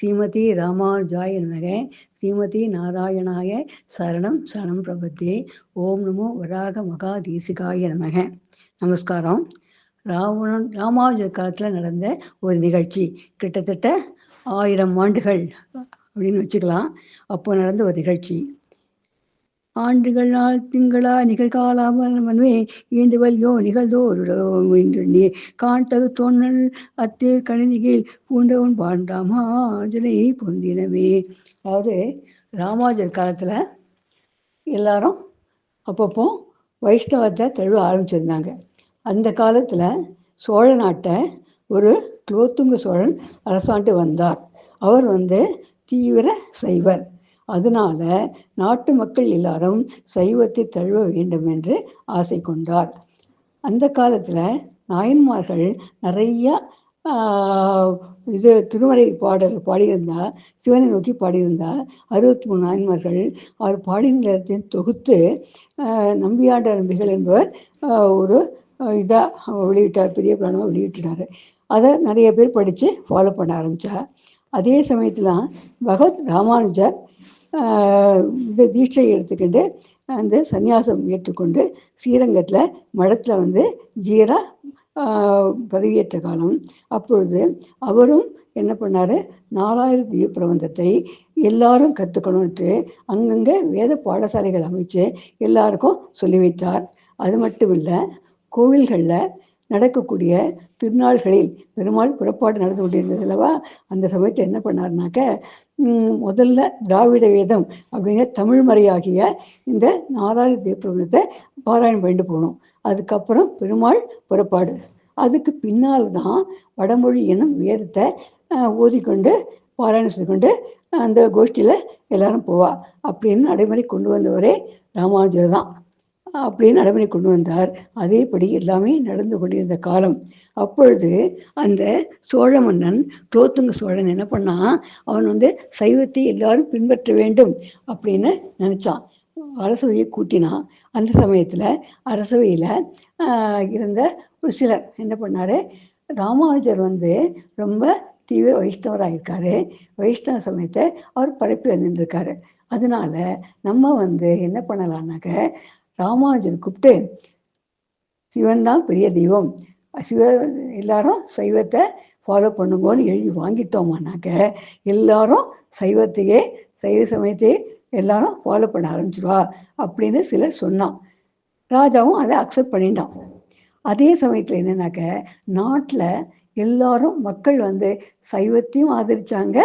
ஸ்ரீமதி ராமானுஜாய நமக. ஸ்ரீமதி நாராயணாய சரணம் சரணம் பிரபத்தே. ஓம் நமோ வராக மகாதீசிகாய நமக. நமஸ்காரம். ராவணன் ராமானுஜர் காலத்தில் நடந்த ஒரு நிகழ்ச்சி. கிட்டத்தட்ட ஆயிரம் ஆண்டுகள் அப்படின்னு வச்சுக்கலாம். அப்போ நடந்த ஒரு நிகழ்ச்சி. ஆண்டுகள் நாள் திங்களா நிகழ்காலாமன்வே ஈண்டுவல்யோ இன்று காண்டது தோன்றல் அத்தே கணினியில் பூண்டவன் பாண்டாமா பாண்டாமாஜனை பொந்தினமே. அதாவது ராமாஜர் காலத்தில் எல்லாரும் அப்பப்போ வைஷ்ணவத்தை தழுவ ஆரம்பிச்சிருந்தாங்க. அந்த காலத்தில் சோழ நாட்டை ஒரு குலோத்துங்க சோழன் அரசாண்டு வந்தார். அவர் வந்து தீவிர சைவர். அதனால நாட்டு மக்கள் எல்லாரும் சைவத்தை தழுவ வேண்டும் என்று ஆசை கொண்டார். அந்த காலத்தில் நாயன்மார்கள் நிறைய இது திருமறை பாடல் பாடியிருந்தா சிவனை நோக்கி பாடியிருந்தா அறுபத்தி மூணு நாயன்மார்கள் அவர் பாடின தொகுத்து நம்பியாண்ட நம்பிகள் என்பவர் ஒரு இதாக வெளியிட்டார் பெரிய பிராணமாக வெளியிட்டார் அதை நிறைய பேர் படித்து ஃபாலோ பண்ண ஆரம்பித்தார் அதே சமயத்தில் பகவத் ராமானுஜர் இந்த தீட்சை எடுத்துக்கிட்டு அந்த சந்நியாசம் ஏற்றுக்கொண்டு ஸ்ரீரங்கத்தில் மடத்தில் வந்து ஜீரா பதவியேற்ற காலம். அப்பொழுது அவரும் என்ன பண்ணார்? நாலாயிரம் தீப பிரபந்தத்தை எல்லாரும் கற்றுக்கணும்ட்டு அங்கங்கே வேத பாடசாலைகள் அமைச்சு எல்லாருக்கும் சொல்லி வைத்தார். அது மட்டும் இல்லை கோவில்களில் நடக்கக்கூடிய திருநாள்களில் பெருமாள் புறப்பாடு நடந்து கொண்டிருந்தது அல்லவா? அந்த சமயத்தில் என்ன பண்ணார்னாக்க முதல்ல திராவிட வேதம் அப்படிங்கிற தமிழ் மறையாகிய இந்த நாலாயிர தேப்பிரபலத்தை பாராயணம் பண்ணிட்டு போகணும். அதுக்கப்புறம் பெருமாள் புறப்பாடு. அதுக்கு பின்னால் தான் வடமொழி எனும் வேதத்தை ஓதிக்கொண்டு பாராயணம் செய்து கொண்டு அந்த கோஷ்டியில் எல்லாரும் போவா அப்படின்னு நடைமுறை கொண்டு வந்தவரே ராமானுஜர் தான். அப்படின்னு நடைமுறை கொண்டு வந்தார். அதேபடி எல்லாமே நடந்து கொண்டிருந்த காலம். அப்பொழுது அந்த சோழ மன்னன் குலோத்துங்க சோழன் என்ன பண்ணா அவன் வந்து சைவத்தை எல்லாரும் பின்பற்ற வேண்டும் அப்படின்னு நினைச்சான். அரசவையை கூட்டினான் அந்த சமயத்தில் அரசவையில் இருந்த ஒரு சிலர் என்ன பண்ணாரு ராமானுஜர் வந்து ரொம்ப தீவிர வைஷ்ணவராக இருக்காரு வைஷ்ணவ சமயத்தை அவர் பரப்பி வந்துருக்காரு அதனால நம்ம வந்து என்ன பண்ணலான்னாக்க ராமானுஜன் கூப்பிட்டு சிவன் தான் பெரிய தெய்வம். சிவ எல்லாரும் சைவத்தை ஃபாலோ பண்ணுங்கன்னு எழுதி வாங்கிட்டோமானாக்க எல்லாரும் சைவத்தையே சைவ சமயத்தையே எல்லாரும் ஃபாலோ பண்ண ஆரம்பிச்சிருவா அப்படின்னு சிலர் சொன்னான். ராஜாவும் அதை அக்செப்ட் பண்ணிட்டான். அதே சமயத்தில் என்னன்னாக்க நாட்டில் எல்லாரும் மக்கள் வந்து சைவத்தையும் ஆதரிச்சாங்க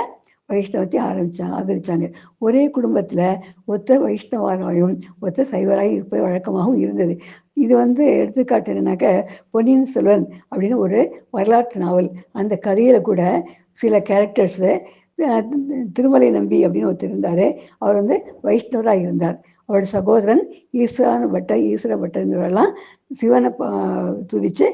வைஷ்ணவத்தையும் ஆரம்பித்தாங்க ஆதரித்தாங்க ஒரே குடும்பத்தில் ஒத்த வைஷ்ணவராயும் ஒருத்தர் சைவராயும் இருப்பது வழக்கமாகவும் இருந்தது. இது வந்து எடுத்துக்காட்டு என்னன்னாக்க பொன்னியின் செல்வன் அப்படின்னு ஒரு வரலாற்று நாவல். அந்த கதையில் கூட சில கேரக்டர்ஸு திருமலை நம்பி அப்படின்னு ஒருத்தர் இருந்தார். அவர் வந்து வைஷ்ணவராக இருந்தார். அவரோட சகோதரன் ஈஸ்வரன் பட்டர் ஈஸ்வர பட்டர்ங்கிறவரெல்லாம் சிவனை துதித்து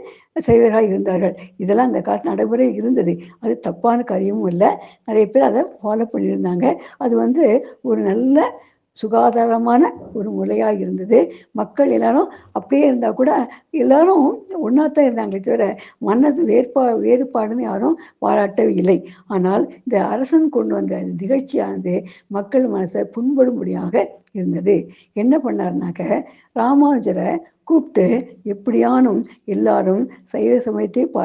சைவராக இருந்தார்கள். இதெல்லாம் அந்த காலத்து நடைமுறை இருந்தது. அது தப்பான காரியமும் இல்லை. நிறைய பேர் அதை ஃபாலோ பண்ணியிருந்தாங்க. அது வந்து ஒரு நல்ல சுகாதாரமான ஒரு முறையாக இருந்தது. மக்கள் எல்லாரும் அப்படியே இருந்தால் கூட எல்லாரும் ஒன்றாத்தான் இருந்தாங்களே தவிர மனது வேறுபா வேறுபாடுன்னு யாரும் பாராட்டவே இல்லை ஆனால் இந்த அரசன் கொண்டு வந்த நிகழ்ச்சியானது மக்கள் மனசை புண்படும்படியாக இருந்தது. என்ன பண்ணார்னாக்க ராமானுஜரை கூப்பிட்டு எப்படியானும் எல்லாரும் சைவ சமயத்தை பா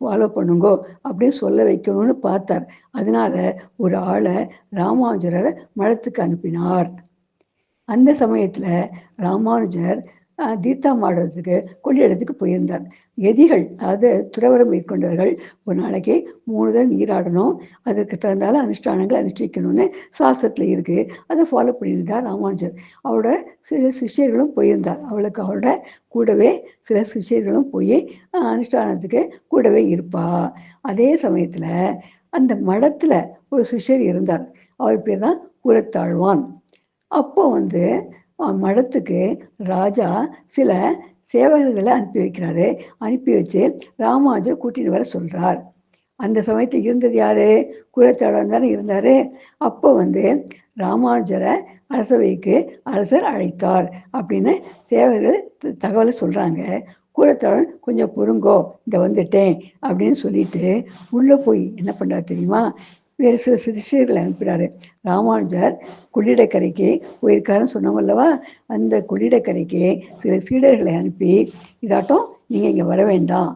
ஃபாலோ பண்ணுங்கோ அப்படின்னு சொல்ல வைக்கணும்னு பார்த்தார். அதனால ஒரு ஆளை ராமானுஜரரை மடத்துக்கு அனுப்பினார். அந்த சமயத்தில் ராமானுஜர் தீர்த்தா மாடுறதுக்கு கொள்ளிடத்துக்கு போயிருந்தார். எதிகள் அதாவது துறவரம் மேற்கொண்டவர்கள் ஒரு நாளைக்கு மூணு தடவை நீராடணும் அதுக்கு தகுந்தால அனுஷ்டானங்கள் அனுஷ்டிக்கணும்னு சாஸ்திரத்தில் இருக்குது அதை ஃபாலோ பண்ணியிருந்தார் ராமானுஜர். அவரோட சில சிஷியர்களும் போயிருந்தார். அவளுக்கு அவரோட கூடவே சில சிஷியர்களும் போய் அனுஷ்டானத்துக்கு கூடவே இருப்பா. அதே சமயத்தில் அந்த மடத்தில் ஒரு சிஷியர் இருந்தார். அவர் பேர் தான் கூரத்தாழ்வான். அப்போ வந்து மடத்துக்கு ராஜா சில சேவகர்களை அனுப்பி வைக்கிறாரு. அனுப்பி வச்சு ராமானுஜர் கூட்டிட்டு வர சொல்றார். அந்த சமயத்தில் இருந்தது யாரு? குலத்தாளன் தானே இருந்தாரு. அப்போ வந்து ராமானுஜரை அரசவைக்கு அரசர் அழைத்தார் அப்படின்னு சேவகர்கள் தகவலை சொல்றாங்க. கூரத்தாழன் கொஞ்சம் பொறுங்கோ இந்த வந்துட்டேன் அப்படின்னு சொல்லிட்டு உள்ள போய் என்ன பண்றாரு தெரியுமா? வேறு சில சிஷியர்களை அனுப்பினார் ராமானுஜர் கொள்ளிடக்கரைக்கு போயிருக்காருன்னு சொன்னோம் அல்லவா? அந்த கொள்ளிடக்கரைக்கு சில சீடர்களை அனுப்பி இதாட்டம் நீங்கள் இங்கே வர வேண்டாம்.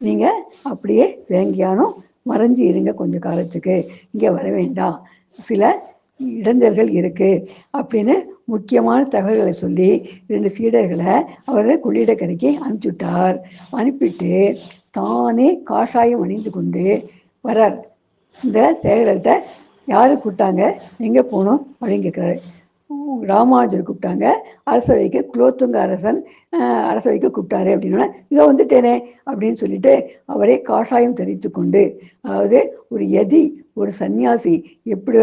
நீங்கள் அப்படியே வேங்கியானும் மறைஞ்சு இருங்க கொஞ்சம் காலத்துக்கு. இங்கே வர வேண்டாம். சில இடைஞ்சல்கள் இருக்குது அப்படின்னு முக்கியமான தகவல்களை சொல்லி ரெண்டு சீடர்களை அவர் கொள்ளிடக்கரைக்கு அனுப்பிச்சுட்டார். அனுப்பிட்டு தானே காஷாயம் அணிந்து கொண்டு வரார். இந்த சேகரத்தை யாரு கூப்பிட்டாங்க எங்கே போகணும்? அப்படின்னு கேட்குறாரு ராமானுஜர் கூப்பிட்டாங்க. அரசவைக்கு குலோத்துங்க அரசன் அரசவைக்கு கூப்பிட்டாரு அப்படின்னா இதோ வந்துட்டேனே அப்படின்னு சொல்லிட்டு அவரே காஷாயம் தெரிவித்து கொண்டு அதாவது ஒரு எதி ஒரு சந்நியாசி எப்படி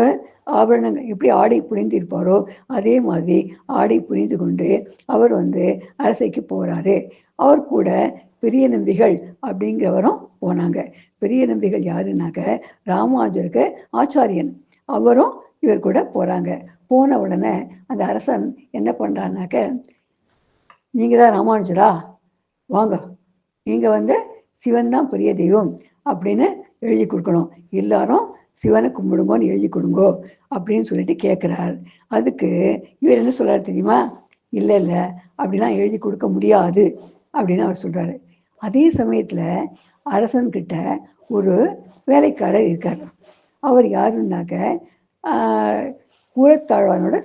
ஆபரணங்கள் எப்படி ஆடை புரிந்து இருப்பாரோ அதே மாதிரி ஆடை புரிந்து கொண்டு அவர் வந்து அரசைக்கு போறாரு. அவர் கூட பெரிய நம்பிகள் அப்படிங்கிறவரும் போனாங்க. பெரிய நம்பிகள் யாருன்னாக்க ராமானுஜருக்கு ஆச்சாரியன். அவரும் இவர் கூட போறாங்க. போன உடனே அந்த அரசன் என்ன பண்றான்னாக்க நீங்க தான் ராமானுஜரா? வாங்க. நீங்க வந்து சிவன் தான் பெரிய தெய்வம் அப்படின்னு எழுதி கொடுக்கணும். எல்லாரும் சிவனை கும்பிடுங்கோன்னு எழுதி கொடுங்கோ அப்படின்னு சொல்லிட்டு கேட்குறார் அதுக்கு இவர் என்ன சொல்றாரு தெரியுமா? இல்லை இல்லை அப்படிலாம் எழுதி கொடுக்க முடியாது அப்படின்னு அவர் சொல்றாரு. அதே சமயத்தில் அரசன்கிட்ட ஒரு வேலைக்காரர் இருக்கார். அவர் யாருன்னாக்க ஆஹ்,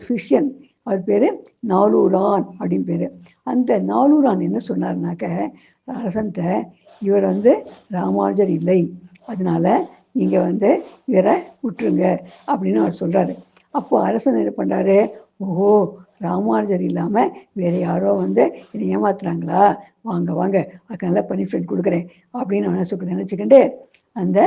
சிஷ்யன். அவர் பேர் நாலூரான் அப்படின்னு பேர். அந்த நாலூரான் என்ன சொன்னார்னாக்க அரசன்ட்ட இவர் வந்து ராமானுஜர் இல்லை. அதனால நீங்கள் வந்து இவரை விட்டுருங்க அப்படின்னு அவர் சொல்கிறாரு அப்போ அரசன் என்ன பண்ணுறாரு ஓஹோ ராமானுஜர் இல்லாமல் வேறு யாரோ வந்து என்னை ஏமாத்துறாங்களா? வாங்க வாங்க அதுக்கு நல்ல பனிஷ்மெண்ட் கொடுக்குறேன் அப்படின்னு மனசுக்கு நினைச்சுக்கிட்டு அந்த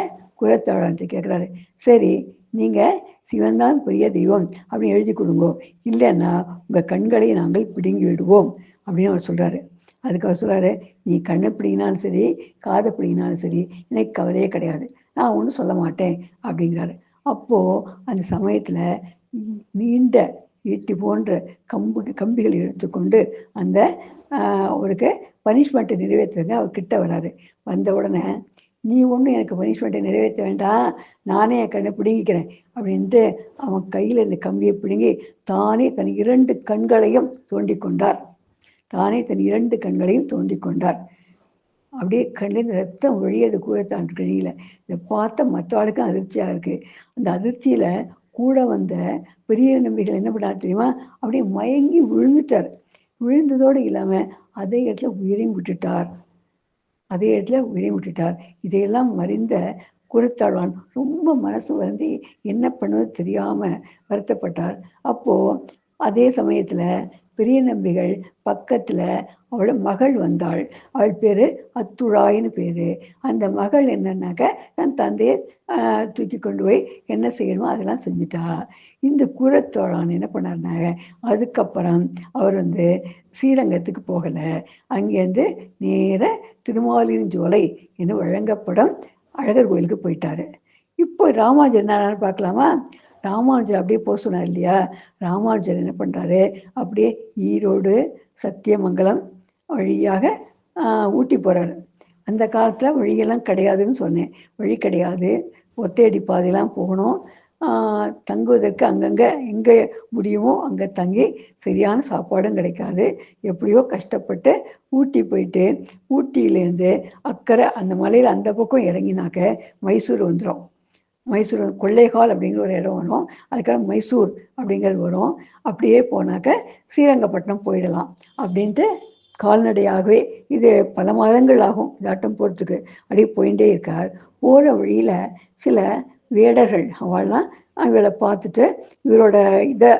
குலத்தாழன்ட்டு கேட்குறாரு சரி நீங்கள் சிவன் தான் பெரிய தெய்வம் அப்படின்னு எழுதி கொடுங்கோ. இல்லைன்னா உங்கள் கண்களை நாங்கள் பிடுங்கி விடுவோம் அப்படின்னு அவர் சொல்கிறாரு அதுக்கு அவர் சொல்கிறாரு நீ கண்ணை பிடிங்கினாலும் சரி காதை பிடிங்கினாலும் சரி எனக்கு கவலையே கிடையாது. நான் ஒன்றும் சொல்ல மாட்டேன் அப்படிங்கிறாரு. அப்போது அந்த சமயத்தில் நீண்ட ஈட்டி போன்ற கம்பு கம்பிகள் எடுத்துக்கொண்டு அந்த அவருக்கு பனிஷ்மெண்ட்டை நிறைவேற்றுங்க அவர் கிட்ட வராரு. வந்த உடனே நீ ஒன்றும் எனக்கு பனிஷ்மெண்ட்டை நிறைவேற்ற வேண்டாம். நானே என் கண்ணை பிடுங்கிக்கிறேன் அப்படின்ட்டு அவன் கையில் இந்த கம்பியை பிடுங்கி தானே தன் இரண்டு கண்களையும் தோண்டிக் கொண்டார். தானே தன் இரண்டு கண்களையும் தோண்டிக் கொண்டார். அப்படியே கண்ணில் ரத்தம் ஒழியது கூடத்தான் கழியில இதை பார்த்த மற்ற ஆளுக்கும் அதிர்ச்சியாக இருக்கு. அந்த அதிர்ச்சியில கூட வந்த பெரிய நம்பிகள் என்ன பண்ணார் தெரியுமா? அப்படியே மயங்கி விழுந்துட்டார். விழுந்ததோடு இல்லாம அதே இடத்துல உயிரையும் விட்டுட்டார். அதே இடத்துல உயிரை விட்டுட்டார். இதையெல்லாம் மறிந்த குருத்தாழ்வான் ரொம்ப மனசு வருந்தி என்ன பண்ணுவது தெரியாம வருத்தப்பட்டார். அப்போ அதே சமயத்துல பெரிய நம்பிகள் பக்கத்தில் அவளோட மகள் வந்தாள். அவள் பேர் அத்துழாயின்னு பேர். அந்த மகள் என்னன்னாக்க தன் தந்தையை ஆஹ், தூக்கி கொண்டு போய் என்ன செய்யணுமோ அதெல்லாம் செஞ்சுட்டா. இந்த குரத்தோழான் என்ன பண்ணாருனாங்க அதுக்கப்புறம் அவர் வந்து ஸ்ரீரங்கத்துக்கு போகலை. அங்கேருந்து நேர திருமாலின் ஜோலை என்று வழங்கப்படும் அழகர் கோயிலுக்கு போயிட்டாரு. இப்போ ராமாஜர் என்னன்னு பார்க்கலாமா? ராமானுஜர் அப்படியே போக சொன்னார் இல்லையா? ராமானுஜர் என்ன பண்ணுறாரு அப்படியே ஈரோடு சத்தியமங்கலம் வழியாக ஊட்டி போகிறாரு அந்த காலத்தில் வழியெல்லாம் கிடையாதுன்னு சொன்னேன். வழி கிடையாது. ஒத்தையடி பாதையெல்லாம் போகணும். தங்குவதற்கு அங்கங்கே எங்கே முடியுமோ அங்கே தங்கி சரியான சாப்பாடும் கிடைக்காது. எப்படியோ கஷ்டப்பட்டு ஊட்டி போயிட்டு ஊட்டியிலேருந்து அக்கறை அந்த மலையில் அந்த பக்கம் இறங்கினாக்க மைசூர் வந்துடும் மைசூர் கொள்ளைகால் அப்படிங்கிற ஒரு இடம் வரும். அதுக்காக மைசூர் அப்படிங்கிறது வரும். அப்படியே போனாக்க ஸ்ரீரங்கப்பட்டினம் போயிடலாம் அப்படின்ட்டு கால்நடையாகவே இது பல மாதங்கள் ஆகும் இதாட்டம் போகிறதுக்கு அப்படியே போயிட்டே இருக்கார். போகிற வழியில் சில வேடர்கள் அவள்லாம் இவளை பார்த்துட்டு இவரோட இதை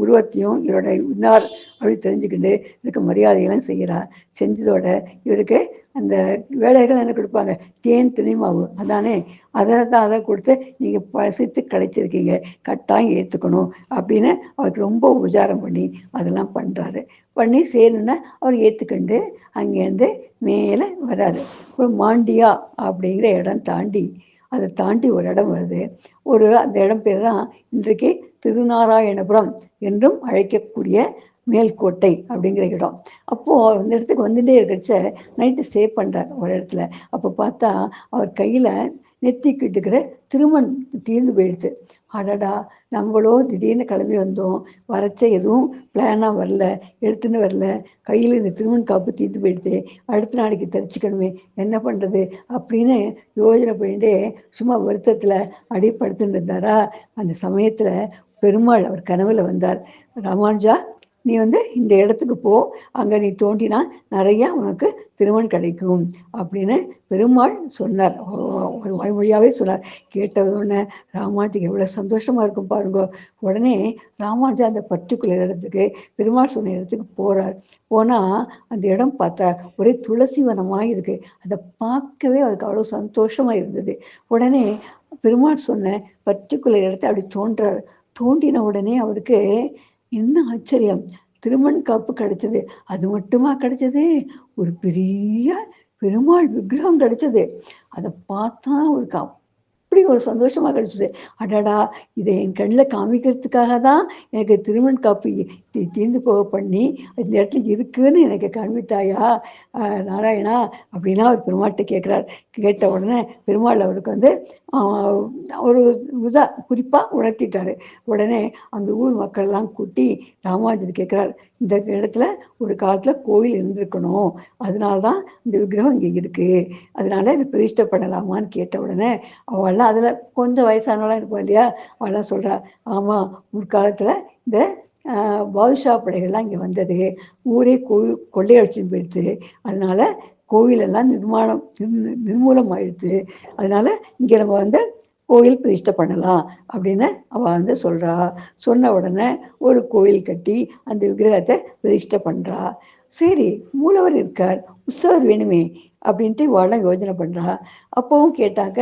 உருவத்தையும் இவரோட இன்னார் அப்படி தெரிஞ்சுக்கிட்டு இவருக்கு மரியாதைகளும் செய்கிறார். செஞ்சதோட இவருக்கு அந்த வேலைகள் என்ன கொடுப்பாங்க? தேன் திணைமாவு அதானே? அதை தான் அதை கொடுத்து நீங்கள் பசித்து கிடைச்சிருக்கீங்க கட்டாயம் ஏற்றுக்கணும் அப்படின்னு அவருக்கு ரொம்ப உபச்சாரம் பண்ணி அதெல்லாம் பண்ணுறாரு பண்ணி சேரணுன்னா அவர் ஏற்றுக்கண்டு அங்கேருந்து மேலே வராரு. ஒரு மாண்டியா அப்படிங்கிற இடம் தாண்டி. அதை தாண்டி ஒரு இடம் வருது. ஒரு அந்த இடம் பேர் தான் இன்றைக்கு திருநாராயணபுரம் என்றும் அழைக்கக்கூடிய மேல்கோட்டை அப்படிங்கிற இடம். அப்போது அந்த இடத்துக்கு வந்துட்டே இருக்கிறச்ச நைட்டு ஸ்டே பண்ணுறார் ஒரு இடத்துல. அப்போ பார்த்தா அவர் கையில் நெத்திக்கிட்டு இருக்கிற திருமண் தீர்ந்து போயிடுச்சு. அடடா நம்மளோ திடீர்னு கிளம்பி வந்தோம். வரச்ச எதுவும் பிளானாக வரல. எடுத்துன்னு வரல. கையில் இந்த திருமண் காப்பு தீர்ந்து போயிடுச்சு. அடுத்த நாளைக்கு தரிச்சுக்கணுமே. என்ன பண்ணுறது அப்படின்னு யோஜனை பண்ணிட்டே சும்மா வருத்தத்தில் அடிப்படுத்துன்னு இருந்தாரா? அந்த சமயத்தில் பெருமாள் அவர் கனவுல வந்தார். ராமானுஜா நீ வந்து இந்த இடத்துக்கு போ. அங்கே நீ தோண்டினா நிறைய உனக்கு திருமண் கிடைக்கும் அப்படின்னு பெருமாள் சொன்னார். ஒரு வாய்மொழியாகவே சொன்னார். கேட்ட உடனே ராமானுஜுக்கு எவ்வளோ சந்தோஷமா இருக்கும் பாருங்க. உடனே ராமானுஜா அந்த பர்டிகுலர் இடத்துக்கு பெருமாள் சொன்ன இடத்துக்கு போறார். போனா அந்த இடம் பார்த்தா ஒரே துளசி வனமாக இருக்கு. அதை பார்க்கவே அவருக்கு அவ்வளோ சந்தோஷமா இருந்தது. உடனே பெருமாள் சொன்ன பர்டிகுலர் இடத்த அப்படி தோன்றார். தோண்டின உடனே அவருக்கு என்ன ஆச்சரியம். திருமண் காப்பு கிடைச்சது. அது மட்டுமா கிடைச்சது? ஒரு பெரிய பெருமாள் விக்கிரகம் கிடைச்சது. அதை பார்த்தா அவருக்கு அப்படி ஒரு சந்தோஷமா கிடைச்சது. அடடா இதை என் கண்ணில் காமிக்கிறதுக்காக தான் எனக்கு திருமண் காப்பு தீர்ந்து போக பண்ணி இந்த இடத்துல இருக்குன்னு எனக்கு காண்பித்தாயா? நாராயணா அப்படின்னா அவர் பெருமாள்கிட்ட கேட்குறார் கேட்ட உடனே பெருமாள் அவருக்கு வந்து ஒரு உதா குறிப்பாக உணர்த்திட்டாரு. உடனே அந்த ஊர் மக்கள்லாம் கூட்டி ராமானுஜர் கேட்குறாரு இந்த இடத்துல ஒரு காலத்தில் கோயில் இருந்திருக்கணும். அதனால தான் இந்த விக்கிரகம் இங்கே இருக்குது அதனால இது பிரதிஷ்டை பண்ணலாமான்னு கேட்ட உடனே அவள்லாம் அதில் கொஞ்சம் வயசானவளாம் இருப்போம் இல்லையா? அவள்லாம் சொல்கிறா ஆமாம் முற்காலத்தில் இந்த பாதுஷா படைகள்லாம் இங்கே வந்தது. ஊரே கோயில் கொள்ளையடிச்சுன்னு போயிடுச்சு. அதனால கோவிலெல்லாம் நிர்மாணம் நிர்மூலம் ஆயிடுச்சு அதனால இங்கே நம்ம வந்து கோயில் பிரதிஷ்டை பண்ணலாம் அப்படின்னு அவள் வந்து சொல்கிறா சொன்ன உடனே ஒரு கோயில் கட்டி அந்த விக்கிரகத்தை பிரதிஷ்டை பண்ணுறா சரி மூலவர் இருக்கார் உற்சவர் வேணுமே அப்படின்ட்டு இவாளெல்லாம் யோஜனை பண்ணுறா அப்போவும் கேட்டாக்க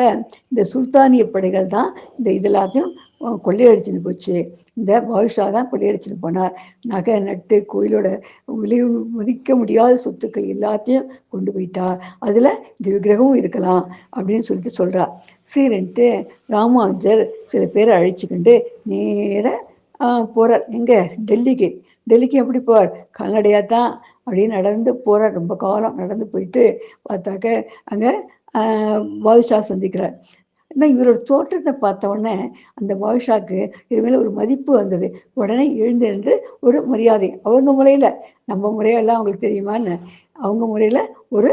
இந்த சுல்தானிய படைகள் தான் இந்த இதெல்லாத்தையும் கொள்ளையடிச்சுன்னு போச்சு. இந்த பாதுஷா தான் கொள்ளையடிச்சிட்டு போனார். நகை நட்டு கோயிலோட விலை மதிக்க முடியாத சொத்துக்கள் எல்லாத்தையும் கொண்டு போயிட்டார். அதில் இந்த விக்கிரகமும் இருக்கலாம் அப்படின்னு சொல்லிட்டு சொல்கிறா சரின்ட்டு ராமானுஜர் சில பேரை அழைச்சிக்கிண்டு நேர போகிறார் எங்கே? டெல்லிக்கு. டெல்லிக்கு எப்படி போவார்? கால்நடையாக தான் அப்படியே நடந்து போகிறார் ரொம்ப காலம் நடந்து போயிட்டு பார்த்தாக்க அங்கே பாதுஷா சந்திக்கிறார். ஆனால் இவரோட தோற்றத்தை பார்த்த உடனே அந்த பாஷாக்கு இது மேலே ஒரு மதிப்பு வந்தது. உடனே எழுந்திருந்து ஒரு மரியாதை. அவங்க முறையில் நம்ம முறையெல்லாம் அவங்களுக்கு தெரியுமான்னு அவங்க முறையில் ஒரு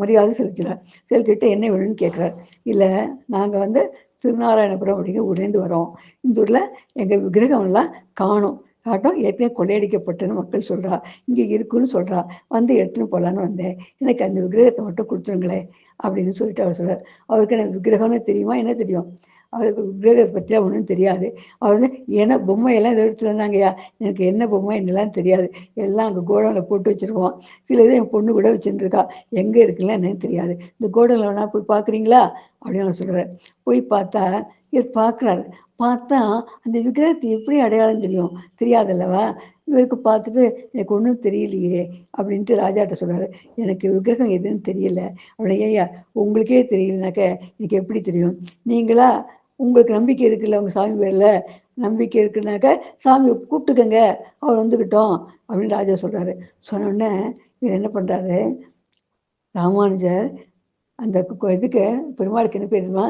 மரியாதை செலுத்தினார். செலுத்திட்டு என்ன வேணும்னு கேட்குறாரு. இல்லை நாங்கள் வந்து திருநாராயணபுரம் அப்படிங்கிற ஊர்லேருந்து வரோம். இந்த ஊரில் எங்கள் விக்கிரகம்லாம் காணும். காட்டும் ஏற்கனவே கொள்ளையடிக்கப்பட்டன்னு மக்கள் சொல்கிறா இங்கே இருக்குன்னு சொல்கிறா வந்து எடுத்துன்னு போகலான்னு வந்தேன். எனக்கு அந்த விக்கிரகத்தை மட்டும் கொடுத்துருங்களேன் அப்படின்னு சொல்லிட்டு அவர் சொல்கிறார் அவருக்கு எனக்கு விக்கிரகம்னு தெரியுமா? என்ன தெரியும்? அவருக்கு விக்கிரகத்தை பற்றிலாம் ஒன்றும் தெரியாது. அவர் வந்து ஏன்னா பொம்மையெல்லாம் இதை எடுத்துட்டு வந்தாங்கய்யா? எனக்கு என்ன பொம்மை என்னெல்லாம் தெரியாது. எல்லாம் அங்கே கோடனில் போட்டு வச்சிருவோம். சில இது என் பொண்ணு கூட வச்சுருக்கா எங்கே இருக்குல்ல என்னன்னு தெரியாது. இந்த கோடனில் வேணா போய் பார்க்குறீங்களா? அப்படின்னு அவர் சொல்கிறார் போய் பார்த்தா இவர் பார்க்குறாரு பார்த்தா அந்த விக்கிரகத்தை எப்படி அடையாளம் தெரியும்? தெரியாதல்லவா? இவருக்கு பார்த்துட்டு எனக்கு ஒன்றும் தெரியலையே அப்படின்ட்டு ராஜாட்ட சொல்கிறாரு எனக்கு விக்கிரகம் எதுன்னு தெரியல. அப்படின்னா ஐயா உங்களுக்கே தெரியலனாக்க எனக்கு எப்படி தெரியும்? நீங்களா? உங்களுக்கு நம்பிக்கை இருக்குல்ல உங்கள் சாமி பேரில்? நம்பிக்கை இருக்குனாக்க சாமியை கூப்பிட்டுக்கங்க அவர் வந்துக்கிட்டோம் அப்படின்னு ராஜா சொல்கிறாரு சொன்னோடனே இவர் என்ன பண்ணுறாரு ராமானுஜர் அந்த இதுக்கு பெருமாளுக்கு என்ன பேருமா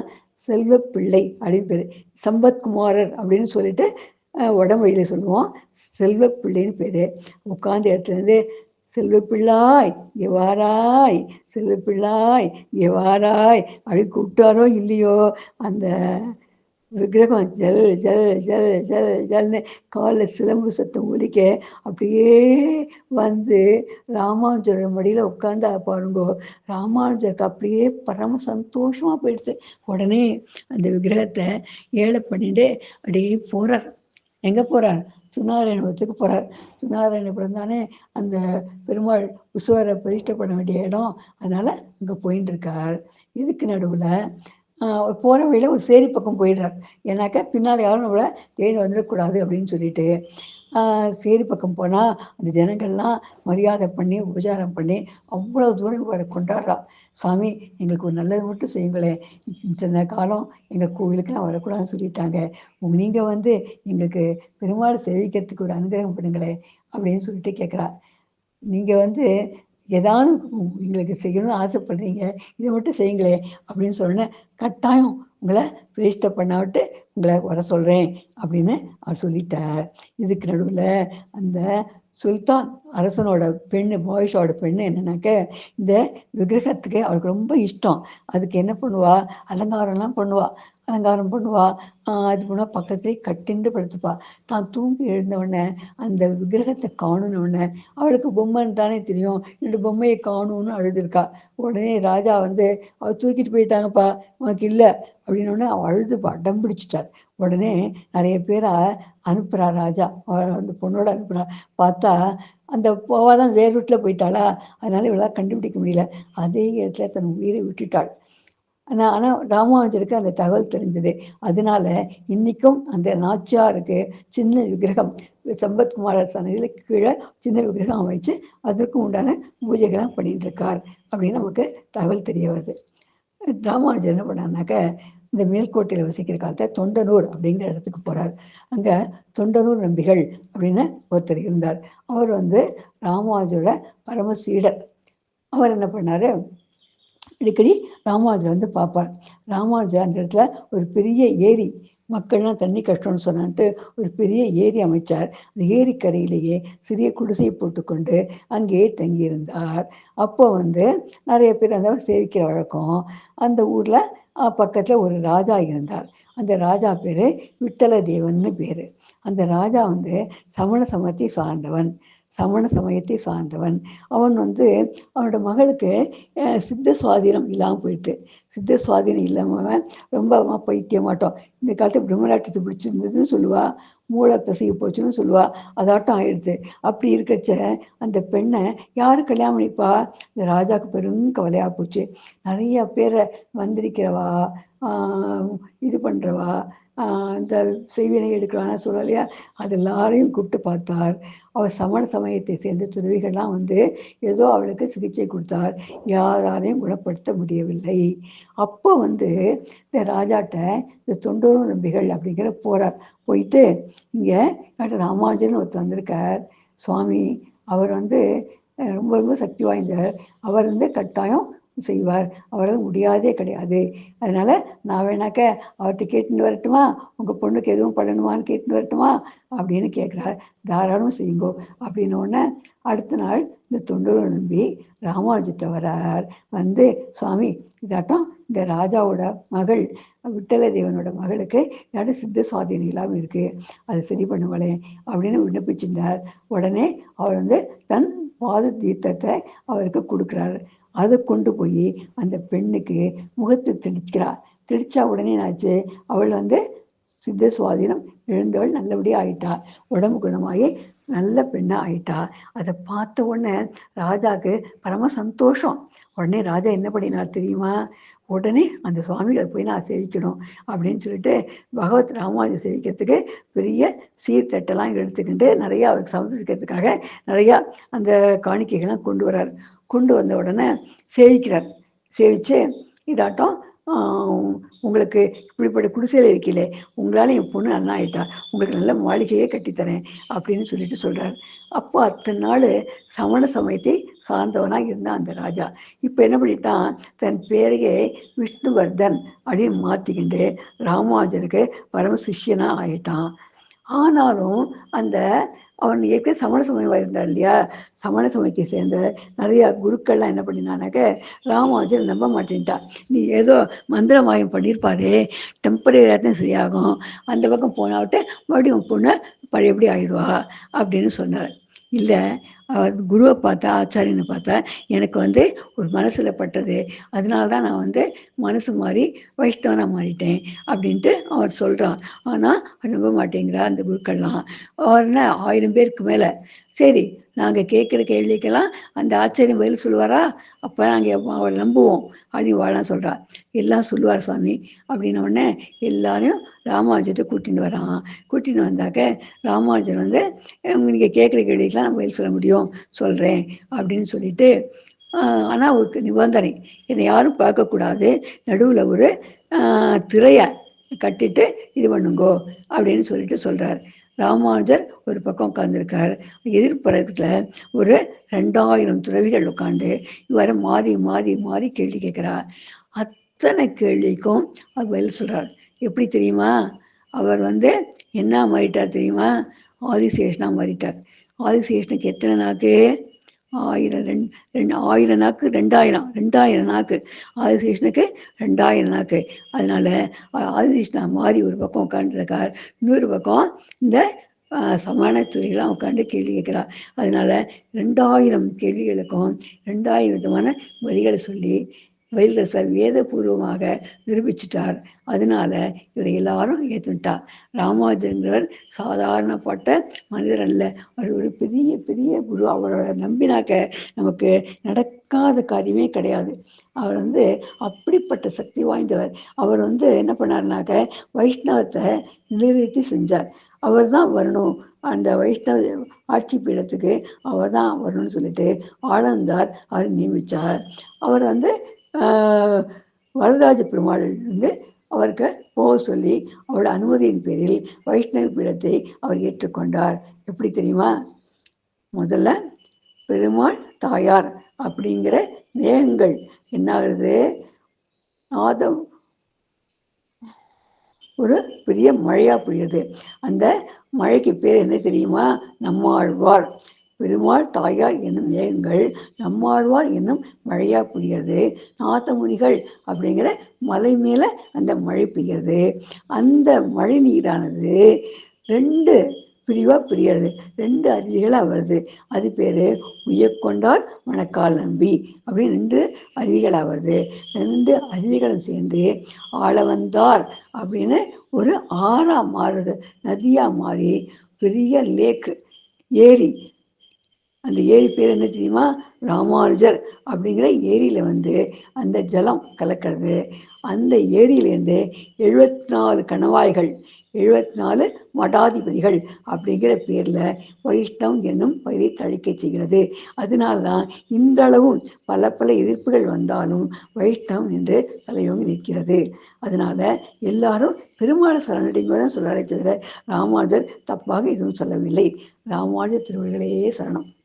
செல்வ பிள்ளை அப்படின்னு பேர். சம்பத்குமாரர் அப்படின்னு சொல்லிட்டு உடம்புல சொல்லுவோம். செல்வ பிள்ளைன்னு பேர். உட்காந்த இடத்துலேருந்து செல்வ பிள்ளாய் எவாராய் செல்வ பிள்ளாய் எவாராய் அப்படி கூப்பிட்டாரோ இல்லையோ அந்த விக்கிரகம் ஜல் ஜல் ஜல் ஜல் ஜல்னு காலில் சிலம்பு சத்தம் ஒலிக்க அப்படியே வந்து ராமானுஜரோட மடியில் உட்காந்து பாருங்கோ. ராமானுஜருக்கு அப்படியே பரம சந்தோஷமாக போயிடுச்சு. உடனே அந்த விக்கிரகத்தை ஏழை பண்ணிட்டு அப்படியே போகிறார் எங்கே போகிறார் சுனாராயணபுரத்துக்கு போகிறார் சுனாராயணபுரம் தானே அந்த பெருமாள் உசுவரை பிரதிஷ்டை பண்ண வேண்டிய இடம். அதனால் அங்கே போயின்னு இருக்கார். இதுக்கு நடுவில் போகிற வழியில் ஒரு சேரி பக்கம் போயிடுறார். ஏன்னாக்கா பின்னால் யாரும் நம்மளை தேடி வந்துடக்கூடாது அப்படின்னு சொல்லிட்டு. சேரி பக்கம் போனால் அந்த ஜனங்கள்லாம் மரியாதை பண்ணி உபச்சாரம் பண்ணி அவ்வளோ தூரம் வர கொண்டாடுறா. சாமி எங்களுக்கு ஒரு நல்லது மட்டும் செய்யுங்களேன். இத்தனை காலம் எங்கள் கோவிலுக்கெல்லாம் வரக்கூடாதுன்னு சொல்லிட்டாங்க. நீங்கள் வந்து எங்களுக்கு பெருமாள் சேவிக்கிறதுக்கு ஒரு அனுகிரகம் பண்ணுங்களேன். அப்படின்னு சொல்லிட்டு கேட்குறா நீங்கள் வந்து ஏதாவது எங்களுக்கு செய்யணும்னு ஆசைப்படுறீங்க இதை மட்டும் செய்யுங்களே அப்படின்னு சொன்னேன் கட்டாயம் உங்களை பிரேஷ்ட பண்ண விட்டு உங்களை வர சொல்கிறேன் அப்படின்னு அவர் சொல்லிட்டார். இதுக்கு நடுவில் அந்த சுல்தான் அரசனோட பெண்ணு பாய்ஷோட பெண்ணு என்னன்னாக்க இந்த விக்கிரகத்துக்கு அவளுக்கு ரொம்ப இஷ்டம். அதுக்கு என்ன பண்ணுவா? அலங்காரம்லாம் பண்ணுவா. அலங்காரம் பண்ணுவா. அது போனால் பக்கத்துலேயே கட்டிண்டு படுத்துப்பா. தான் தூங்கி எழுந்த உடனே அந்த விக்கிரகத்தை காணுன உடனே அவளுக்கு பொம்மைன்னு தானே தெரியும். ரெண்டு பொம்மையை காணும்னு அழுதுருக்கா. உடனே ராஜா வந்து அவள் தூக்கிட்டு போயிட்டாங்கப்பா உனக்கு இல்லை. அப்படின்னோடனே அவள் அழுது அடம் பிடிச்சிட்டார் உடனே நிறைய பேரை அனுப்புறா ராஜா. அந்த பொண்ணோட அனுப்புறா. பார்த்தா அந்த போவாதான் வேறு வீட்டில் போயிட்டாளா? அதனால இவளால் கண்டுபிடிக்க முடியல. அதே இடத்துல தன் உயிரை விட்டுட்டாள். ஆனால் ஆனால் ராமானுஜருக்கு அந்த தகவல் தெரிஞ்சது. அதனால இன்னைக்கும் அந்த நாச்சியாருக்கு சின்ன விக்கிரகம் சம்பத்குமாரர் சன்னதியில் கீழே சின்ன விக்கிரகம் அமைச்சு அதற்கும் உண்டான பூஜைகள்லாம் பண்ணிட்டு இருக்கார் அப்படின்னு நமக்கு தகவல் தெரிய வருது. ராமானுஜர் என்ன பண்ணாருனாக்க இந்த மேல்கோட்டையில் வசிக்கிற காலத்தை தொண்டனூர் அப்படிங்கிற இடத்துக்கு போறார். அங்க தொண்டனூர் நம்பிகள் அப்படின்னு ஒருத்தர் இருந்தார். அவர் வந்து ராமானுஜரோட பரமசீடர். அவர் என்ன பண்ணாரு? அடிக்கடி ராமானுஜர் வந்து பார்ப்பார். ராமானுஜர் அந்த இடத்துல ஒரு பெரிய ஏரி மக்கள்லாம் தண்ணி கஷ்டம்னு சொன்னான்ட்டு ஒரு பெரிய ஏரி அமைச்சார். அந்த ஏரிக்கரையிலேயே சிறிய குடிசையை போட்டுக்கொண்டு அங்கேயே தங்கியிருந்தார். அப்போ வந்து நிறைய பேர் அந்த சேவிக்கிற வழக்கம். அந்த ஊரில் பக்கத்தில் ஒரு ராஜா இருந்தார். அந்த ராஜா பேர் விட்டல தேவன்னு பேர். அந்த ராஜா வந்து சமண சமத்தை சார்ந்தவன். சமண சமயத்தை சார்ந்தவன். அவன் வந்து அவனோட மகளுக்கு சித்த சுவாதீனம் இல்லாமல் போயிட்டு சித்த சுவாதீனம் இல்லாமல் ரொம்ப பைத்திய மாட்டோம் இந்த காலத்து பிரம்மராட்டத்தை பிடிச்சிருந்ததுன்னு சொல்லுவா. மூளை பிசகி போச்சுன்னு சொல்லுவா. அதாட்டம் ஆயிடுச்சு அப்படி இருக்கச்ச அந்த பெண்ணை யார் கல்யாணம் பண்ணிப்பா? இந்த ராஜாவுக்கு பெரும் கவலையாக போச்சு. நிறைய பேரை வந்திருக்கிறவா இது பண்ணுறவா இந்த செய்வினை எடுக்கிறான்னு சொல்லலையா அது எல்லாரையும் கூப்பிட்டு பார்த்தார். அவர் சமண சமயத்தை சேர்ந்த துறவிகள்லாம் வந்து ஏதோ அவளுக்கு சிகிச்சை கொடுத்தார். யாராலையும் குணப்படுத்த முடியவில்லை. அப்போ வந்து இந்த ராஜாட்ட இந்த தொண்டோரு நம்பிகள் அப்படிங்கிற போறார். போயிட்டு இங்கே ராமானுஜன் ஒருத்தர் வந்திருக்கார். சுவாமி அவர் வந்து ரொம்ப ரொம்ப சக்தி வாய்ந்தவர். அவர் வந்து கட்டாயம் செய்வார். அவரால் முடியாதே கிடையாது. அதனால நான் வேணாக்க அவர்கிட்ட கேட்டுன்னு வரட்டுமா? உங்க பொண்ணுக்கு எதுவும் பண்ணணுமான்னு கேட்டுன்னு வரட்டுமா? அப்படின்னு கேட்குறார் தாராளம் செய்யுங்கோ. அப்படின்னு உடனே அடுத்த நாள் இந்த தொண்டரை நம்பி ராமானுஜத்தை வரார். வந்து சுவாமி இதாட்டம் இந்த ராஜாவோட மகள் விட்டல தேவனோட மகளுக்கு யாரும் சித்த சுவாதீனம் இல்லாமல் இருக்கு. அது சரி பண்ணுவளே அப்படின்னு விண்ணப்பிச்சிருந்தார் உடனே அவர் வந்து தன் பாத தீர்த்தத்தை அவருக்கு கொடுக்குறாரு. அதை கொண்டு போய் அந்த பெண்ணுக்கு முகத்தை தெளிக்கிறார் தெளிச்சா உடனே என்னாச்சு? அவள் வந்து சித்த சுவாதீனம் எழுந்தவள் நல்லபடியாக ஆயிட்டா. உடம்பு குணமாகி நல்ல பெண்ணாக ஆயிட்டா. அதை பார்த்த உடனே ராஜாக்கு பரம சந்தோஷம். உடனே ராஜா என்ன பண்ணினார் தெரியுமா? உடனே அந்த சுவாமிகளை போய் நான் சேவிக்கணும் அப்படின்னு சொல்லிட்டு பகவத் ராமானுஜ சேவிக்கிறதுக்கு பெரிய சீர்தட்டெல்லாம் எடுத்துக்கிட்டு நிறையா அவருக்கு சமர்ப்பிக்கிறதுக்காக நிறையா அந்த காணிக்கைகள்லாம் கொண்டு வரார். கொண்டு வந்த உடனே சேவிக்கிறார். சேவிச்சு இதாட்டம் உங்களுக்கு இப்படிப்பட்ட குடிசையில் இருக்கீங்களே உங்களால் என் பொண்ணு அண்ணா ஆயிட்டா உங்களுக்கு நல்ல மாளிகையே கட்டித்தரேன் அப்படின்னு சொல்லிட்டு சொல்கிறார் அப்போ அத்தனை நாள் சமண சமயத்தை சார்ந்தவனாக இருந்தான் அந்த ராஜா. இப்போ என்ன பண்ணிட்டான் தன் பேரையே விஷ்ணுவர்தன் அப்படின்னு மாற்றிக்கிண்டு ராமானுஜனுக்கு பரம சிஷ்யனாக ஆயிட்டான். ஆனாலும் அந்த அவன் ஏற்கனவே சமண சமயமாக இருந்தார் இல்லையா? சமண சமயத்தை சேர்ந்த நிறைய குருக்கள்லாம் என்ன பண்ணினானாக்க ராமானுஜர் நம்ப மாட்டேன்ட்டான். நீ ஏதோ மந்திரமாயம் பண்ணியிருப்பாரு டெம்பரரியாக தான் சரியாகும். அந்த பக்கம் போனாவிட்டு மறுபடியும் பொண்ணு பழையபடி ஆயிடுவா அப்படின்னு சொன்னார். இல்லை குருவை பார்த்தா ஆச்சாரியனை பார்த்தா எனக்கு வந்து ஒரு மனசில் பட்டது. அதனால தான் நான் வந்து மனசு மாறி வைஷ்ணவனாக மாறிட்டேன் அப்படின்ட்டு அவர் சொல்கிறான் ஆனால் நம்ப மாட்டேங்கிறா அந்த குருக்கள்லாம். அவர் என்ன ஆயிரம் பேருக்கு மேலே சரி நாங்கள் கேட்குற கேள்விக்கெல்லாம் அந்த ஆச்சரியம் பதில் சொல்லுவாரா? அப்போ நாங்கள் அவளை நம்புவோம் அப்படின்னு வாழலாம் சொல்கிறா எல்லாம் சொல்லுவார் சுவாமி. அப்படின்ன உடனே எல்லாரையும் ராமானுஜத்தை கூட்டின்னு வரான். கூட்டின்னு வந்தாக்க ராமானுஜர் வந்து நீங்கள் கேட்குற கேள்விக்கெல்லாம் நான் பதில் சொல்ல முடியும். சொல்கிறேன் அப்படின்னு சொல்லிட்டு ஆனால் ஒரு நிபந்தனை. என்னை யாரும் பார்க்கக்கூடாது. நடுவில் ஒரு திரையை கட்டிட்டு இது பண்ணுங்கோ அப்படின்னு சொல்லிட்டு சொல்கிறார் ராமானுஜர் ஒரு பக்கம் உட்காந்துருக்கார் எதிர்ப்புறத்துல ஒரு ரெண்டாயிரம் துறவிகள் உட்காந்து இவரை மாறி மாறி மாறி கேள்வி கேட்கிறார். அத்தனை கேள்விக்கும் அவர் பதில் சொல்கிறார் எப்படி தெரியுமா? அவர் வந்து என்ன மாறிட்டார் தெரியுமா? ஆதிசேஷனாக மாறிட்டார். ஆதிசேஷனுக்கு எத்தனை நாக்கு? ஆயிரம் ரெண்டு ரெண்டு ஆயிரம் நாக்கு ரெண்டாயிரம் ரெண்டாயிரம் நாக்கு. ஆதிசேஷனுக்கு ரெண்டாயிரம் நாக்கு. அதனால ஆதிசேஷனா மாறி ஒரு பக்கம் உட்காந்துருக்கார் இன்னொரு பக்கம் இந்த சமான துறையெல்லாம் உட்காந்து கேள்வி கேட்கிறார். அதனால ரெண்டாயிரம் கேள்விகளுக்கும் ரெண்டாயிரம் விதமான வரிகளை சொல்லி வைரசர் வேதபூர்வமாக நிரூபிச்சிட்டார். அதனால இவரை எல்லாரும் ஏற்றுட்டார் ராமாஜங்கிறவர் சாதாரணப்பட்ட மனிதர் அல்ல. அவர் ஒரு பெரிய பெரிய குரு. அவரோட நம்பினாக்க நமக்கு நடக்காத காரியமே கிடையாது. அவர் வந்து அப்படிப்பட்ட சக்தி வாய்ந்தவர். அவர் வந்து என்ன பண்ணார்னாக்க வைஷ்ணவத்தை நிறைவேற்றி செஞ்சார். அவர் தான் வரணும். அந்த வைஷ்ணவ ஆட்சி பீடத்துக்கு அவர் தான் வரணும்னு சொல்லிட்டு ஆளந்தார் அவர் நியமித்தார் அவர் வந்து வரதராஜ பெருமாள் வந்து அவருக்கு போக சொல்லி அவரோட அனுமதியின் பேரில் வைஷ்ணவ பீடத்தை அவர் ஏற்றுக்கொண்டார். எப்படி தெரியுமா? முதல்ல பெருமாள் தாயார் அப்படிங்கிற நேயங்கள் என்னாகிறது ஆதம் ஒரு பெரிய மழையா பொழியுது அந்த மழைக்கு பேர் என்ன தெரியுமா? நம்மாழ்வார். பெருமாள் தாயார் என்னும் மேகங்கள் நம்மாழ்வார் என்னும் மழையா பெய்கிறது நாத்தமுனிகள் அப்படிங்கிற மலை மேல அந்த மழை பெய்கிறது அந்த மழை நீரானது ரெண்டு பிரிவா பிரியறது. ரெண்டு அருவிகளாக வருது. அது பேரு உயர்கொண்டார் மணக்கால் நம்பி அப்படின்னு ரெண்டு அருவிகளாக வருது. ரெண்டு அருவிகளும் சேர்ந்து ஆள வந்தார் அப்படின்னு ஒரு ஆறா மாறுது. நதியா மாறி பெரிய லேக் ஏரி அந்த ஏரி பேர் என்ன தெரியுமா? ராமானுஜர் அப்படிங்கிற ஏரியில் வந்து அந்த ஜலம் கலக்கிறது. அந்த ஏரியிலேருந்து எழுபத்தி நாலு கணவாய்கள் எழுபத்தி நாலு மடாதிபதிகள் அப்படிங்கிற பேரில் வைஷ்ணவம் என்னும் பயிரை தழைக்க செய்கிறது. அதனால்தான் இன்றளவும் பல பல எதிர்ப்புகள் வந்தாலும் வைஷ்ணவம் என்று தலையோங்கி நிற்கிறது. அதனால எல்லாரும் பெருமாள் சரணடைங்கதான் சொல்றாரே தவிர ராமானுஜர் தப்பாக எதுவும் சொல்லவில்லை. ராமானுஜர் திருவள்ளையே சரணம்.